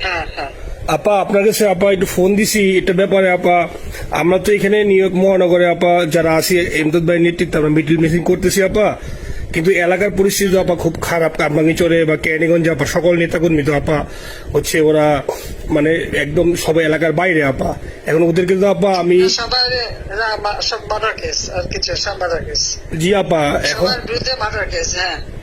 হ্যাঁ হ্যাঁ। আপা আপনার কাছে আপা একটু ফোন দিছি এটা ব্যাপারে আপা আমরা তো এখানে নিউ ইয়র্ক মহানগরে আপা যারা আছি এমদাদ ভাই নেতৃত্বে আমরা মিডিল মিটিং করতেছি আপা। কিন্তু এলাকার পরিস্থিতি আপা খুব খারাপ কামরাঙ্গিচরে বা ক্যানিগঞ্জ আপা সকল নেতাকর্মী তো আপা হচ্ছে ওরা মানে একদম সবাই এলাকার বাইরে আপা। এখন ওদেরকে তো আপা আমি সব সব জি আপা এখন বিরুদ্ধে হ্যাঁ।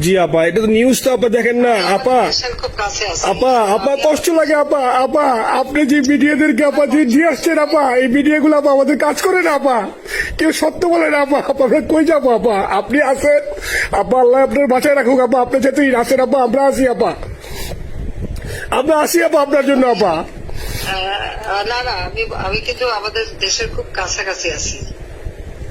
জি আপা এটা তো নিউজ তো আপা দেখেন না। আপা দেশের খুব কাছে আছে। আপা আপা কষ্ট লাগে আপা আপা আপনি যে মিডিয়াদেরকে আপা যে দিয়ে আসছেন আপা এই মিডিয়া গুলো আপা আমাদের কাজ করে না আপা। কেউ সত্য বলে না আপা। আপা আমরা কই যাব আপা? আপনি আছেন? আপা আল্লাহ আপনার বাঁচায় রাখুক আপা। আপনি যেতেই আপা আমরা আসি আপা। আমরা আসি আপা আপনার জন্য আপা। না না আমি আমি কিন্তু আমাদের দেশের খুব কাছাকাছি আছি।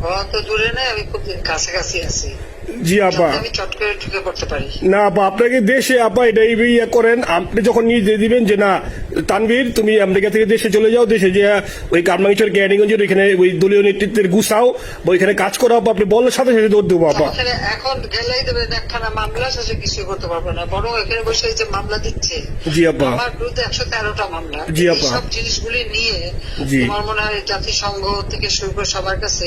আমি অত অত দূরে নেই আমি খুব কাছাকাছি আছি। জি আপা। না আপনাকে দেশে এটা ইয়ে করেন আপনি যখন নিয়ে দিবেন যে না তানভীর তুমি আমেরিকা থেকে দেশে চলে যাও দেশে যে ওই কারমাঙ্গিচর ক্যানিগঞ্জের ওইখানে ওই দলীয় নেতৃত্বের গুছাও বা ওইখানে কাজ করো আপা আপনি বলার সাথে সাথে দৌড় দেবো আপা। এখন গেলেই একখানা মামলা শেষে কিছু করতে পারবে না। বরং এখানে বসে যে মামলা দিচ্ছে জি আপা। আমার বিরুদ্ধে একশো তেরোটা মামলা। জি আপা। সব জিনিসগুলি নিয়ে। আমার মনে হয় জাতিসংঘ থেকে শুরু করে সবার কাছে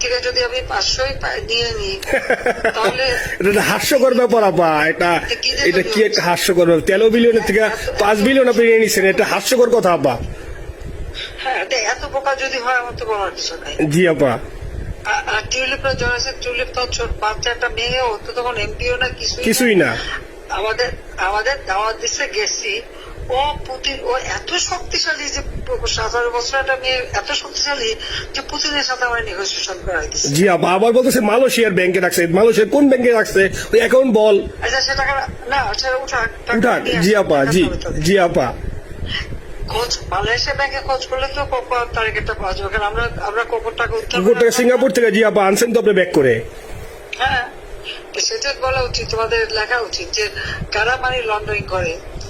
থেকে যদি আমি পাঁচশোই নিয়ে নিই তাহলে এটা হাস্যকর ব্যাপার আপা। এটা এটা কি একটা হাস্যকর ব্যাপার? তেরো বিলিয়নের থেকে পাঁচ বিলিয়ন আপনি নিয়ে এটা হাস্যকর কথা আপা। হ্যাঁ এত বোকা যদি হয় আমার তো বলার কিছু নাই। জি আপা। আর টিউলিপরা জয়েছে টিউলিপ তো ছোট মেয়ে ও তো তখন এমপিও না কিছুই কিছুই না। আমাদের আমাদের দাওয়াত দিচ্ছে গেছি। ও পুতিন ও এত শক্তিশালী যে সতেরো বছর একটা মেয়ে এত শক্তিশালী যে পুতিনের সাথে আমার নেগোসিয়েশন দিচ্ছে জি আপা আবার বলতেছে মালয়েশিয়ার ব্যাংকে রাখছে। মালয়েশিয়ার কোন ব্যাংকে রাখছে? ওই অ্যাকাউন্ট বল। আচ্ছা না সেটা উঠাক টাকা উঠাক জি আপা জি জি আপা। খোঁজ মালয়েশিয়া ব্যাংকে খোঁজ করলে তো তারিখেরটা পাওয়া যাবে। কারণ আমরা আমরা টাকা উদ্ধার সিঙ্গাপুর থেকে জি আপা আনছেন তো আপনি ব্যাক করে। হ্যাঁ। সেটা বলা উচিত তোমাদের লেখা উচিত যে কারা মানি লন্ডারিং করে?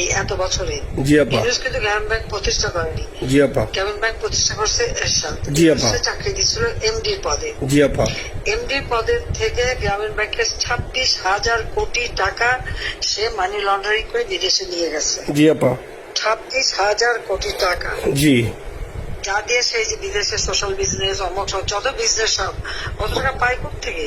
এই এত বছরে জি আপা। ইউনুস কিন্তু গ্রামীণ ব্যাংক প্রতিষ্ঠা করেনি। জি আপা। গ্রামীণ ব্যাংক প্রতিষ্ঠা করছে এরশাদ। জি, আপা। সে চাকরি দিচ্ছিল এমডির পদে। জি আপা। এমডি পদের থেকে গ্রামীণ ব্যাংকের ছাব্বিশ হাজার কোটি টাকা সে মানি লন্ডারিং করে বিদেশে নিয়ে গেছে। জি আপা। ছাব্বিশ হাজার কোটি টাকা। জি। যা দিয়ে সেই যে বিদেশে সোশ্যাল বিজনেস অমক সব যত বিজনেস সব কত টাকা পায় থেকে